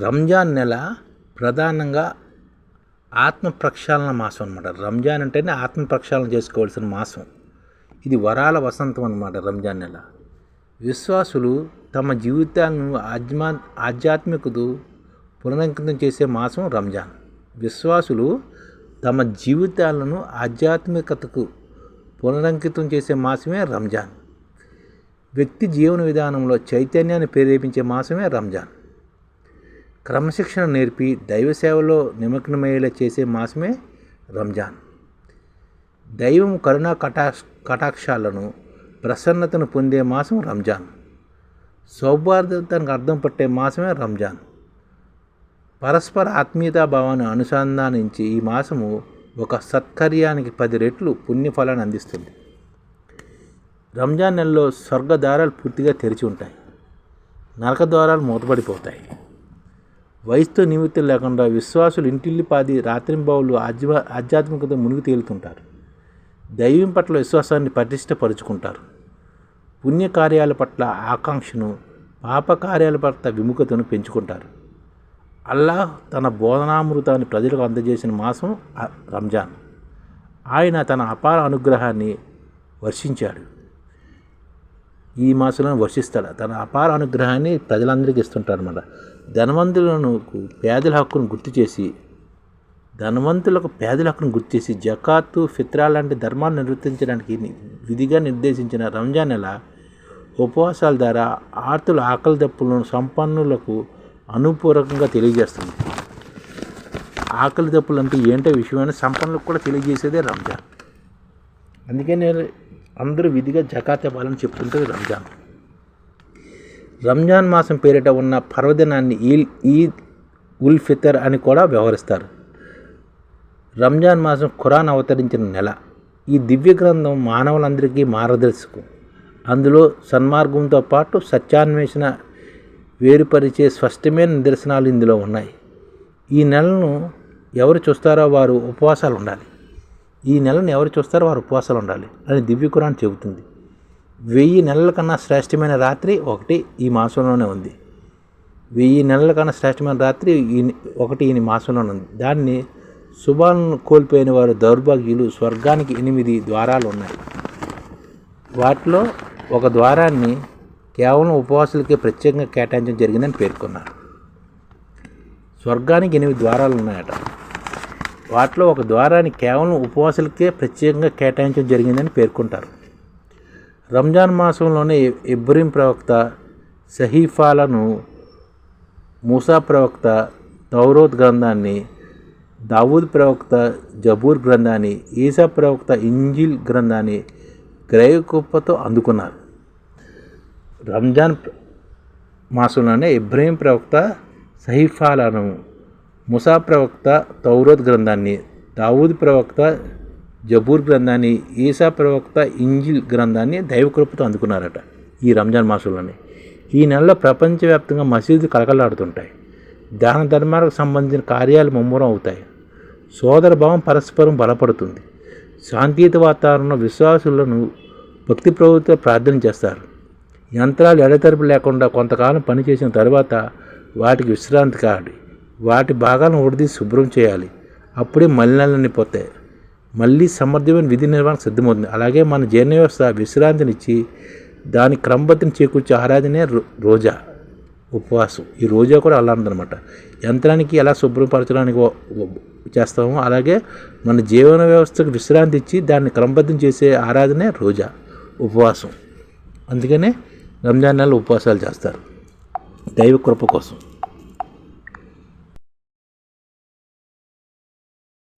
రంజాన్ నెల ప్రధానంగా ఆత్మ ప్రక్షాళన మాసం అనమాట రంజాన్ అంటేనే ఆత్మ ప్రక్షాళన చేసుకోవాల్సిన మాసం. ఇది వరాల వసంతం అనమాట రంజాన్ నెల. విశ్వాసులు తమ జీవితాలను ఆధ్మా ఆధ్యాత్మికత పునరంకితం చేసే మాసం రంజాన్. విశ్వాసులు తమ జీవితాలను ఆధ్యాత్మికతకు పునరంకితం చేసే మాసమే రంజాన్. వ్యక్తి జీవన విధానంలో చైతన్యాన్ని ప్రేరేపించే మాసమే రంజాన్. క్రమశిక్షణ నేర్పి దైవ సేవలో నిమగ్నమయ్యేలా చేసే మాసమే రంజాన్. దైవం కరుణా కటాక్ష కటాక్షాలను ప్రసన్నతను పొందే మాసం రంజాన్. సౌహార్దతకు అర్థం పట్టే మాసమే రంజాన్. పరస్పర ఆత్మీయతా భావాన్ని అనుసంధానించి ఈ మాసము ఒక సత్కర్యానికి పది రెట్లు పుణ్యఫలాన్ని అందిస్తుంది. రంజాన్ నెలలో స్వర్గ ద్వారాలు పూర్తిగా తెరిచి ఉంటాయి. నరక ద్వారాలు మూతపడిపోతాయి. వయసుతో నిమిత్తం లేకుండా విశ్వాసులు ఇంటిల్లిపాది రాత్రింబావులు ఆధ్యా ఆధ్యాత్మికత మునిగి తేలుతుంటారు. దైవం పట్ల విశ్వాసాన్ని పటిష్టపరుచుకుంటారు పుణ్యకార్యాల పట్ల ఆకాంక్షను పాపకార్యాల పట్ల విముఖతను పెంచుకుంటారు. అల్లాహ్ తన బోధనామృతాన్ని ప్రజలకు అందజేసిన మాసం రంజాన్. ఆయన తన అపార అనుగ్రహాన్ని వర్షించాడు. ఈ మాసంలో వర్షిస్తాడు. తన అపార అనుగ్రహాన్ని ప్రజలందరికీ ఇస్తుంటాడు అనమాట ధనవంతులను పేదల హక్కును గుర్తు చేసి ధనవంతులకు పేదల హక్కును గుర్తు చేసి జకాత్తు ఫిత్రా లాంటి ధర్మాన్ని నిర్వర్తించడానికి విధిగా నిర్దేశించిన రంజాన్ నెల ఉపవాసాల ద్వారా ఆర్తుల ఆకలి దప్పులను సంపన్నులకు అనుపూరకంగా తెలియజేస్తుంది. ఆకలి దప్పులు అంటే ఏంటో విషయమైన సంపన్నులకు కూడా తెలియజేసేదే రంజాన్. అందుకే నేను అందరూ విధిగా జకాత్ ఇవ్వాలని చెప్తుంటుంది రంజాన్. రంజాన్ మాసం పేరిట ఉన్న పర్వదినాన్ని ఈల్ ఈద్ ఉల్ ఫితర్ అని కూడా వ్యవహరిస్తారు. రంజాన్ మాసం ఖురాన్ అవతరించిన నెల. ఈ దివ్య గ్రంథం మానవులందరికీ మార్గదర్శకం. అందులో సన్మార్గంతో పాటు సత్యాన్వేషణ వేరుపరిచే స్పష్టమైన నిదర్శనాలు ఇందులో ఉన్నాయి. ఈ నెలను ఎవరు చూస్తారో వారు ఉపవాసాలు ఉండాలి ఈ నెలను ఎవరు చూస్తారో వారు ఉపవాసాలు ఉండాలి అని దివ్య ఖురాన్ చెబుతుంది. వెయ్యి నెలల కన్నా శ్రేష్టమైన రాత్రి ఒకటి ఈ మాసంలోనే ఉంది. వెయ్యి నెలల కన్నా శ్రేష్టమైన రాత్రి ఈ ఒకటి ఈ మాసంలోనే ఉంది. దాన్ని శుభాలను కోల్పోయిన వారు దౌర్భాగ్యులు. స్వర్గానికి ఎనిమిది ద్వారాలు ఉన్నాయి. వాటిలో ఒక ద్వారాన్ని కేవలం ఉపవాసులకే ప్రత్యేకంగా కేటాయించడం జరిగిందని పేర్కొన్నారు. స్వర్గానికి ఎనిమిది ద్వారాలు ఉన్నాయట. వాటిలో ఒక ద్వారాన్ని కేవలం ఉపవాసులకే ప్రత్యేకంగా కేటాయించడం జరిగిందని పేర్కొంటారు. రంజాన్ మాసంలోనే ఇబ్రహీం ప్రవక్త సహీఫాలను మూసా ప్రవక్త తౌరోత్ గ్రంథాన్ని దావూద్ ప్రవక్త జబూర్ గ్రంథాన్ని ఈసా ప్రవక్త ఇంజిల్ గ్రంథాన్ని గ్రయకుప్పతో అందుకున్నారు. రంజాన్ మాసంలోనే ఇబ్రహీం ప్రవక్త సహీఫాలను ముసా ప్రవక్త తౌరత్ గ్రంథాన్ని దావూద్ ప్రవక్త జబూర్ గ్రంథాన్ని ఈసా ప్రవక్త ఇంజిల్ గ్రంథాన్ని దైవకృపతో అందుకున్నారట ఈ రంజాన్ మాసంలోనే. ఈ నెలలో ప్రపంచవ్యాప్తంగా మసీదులు కలకలాడుతుంటాయి. దాన ధర్మాలకు సంబంధించిన కార్యాలు ముమ్మరం అవుతాయి. సోదర భావం పరస్పరం బలపడుతుంది. శాంతియుత వాతావరణంలో విశ్వాసులను భక్తి ప్రభుత్వ ప్రార్థన చేస్తారు. యంత్రాలు ఎడతెరపు లేకుండా కొంతకాలం పనిచేసిన తర్వాత వాటికి విశ్రాంతి కాడి వాటి భాగాలను ఊడిది శుభ్రం చేయాలి. అప్పుడే మలినాలన్నీ పోతాయి. మళ్ళీ సమర్థమైన విధి నిర్వహణ సిద్ధమవుతుంది. అలాగే మన జీర్ణ వ్యవస్థ విశ్రాంతినిచ్చి దాని క్రమబద్ధని చేకూర్చే ఆరాధనే రో- రోజా ఉపవాసం. ఈ రోజా కూడా అలా ఉందన్నమాట యంత్రానికి ఎలా శుభ్రపరచడానికి చేస్తామో అలాగే మన జీవన వ్యవస్థకు విశ్రాంతి ఇచ్చి దాన్ని క్రమబద్ధం చేసే ఆరాధనే రోజా ఉపవాసం. అందుకనే రంజాన్ నెలలో ఉపవాసాలు చేస్తారు. దైవ కృప కోసం.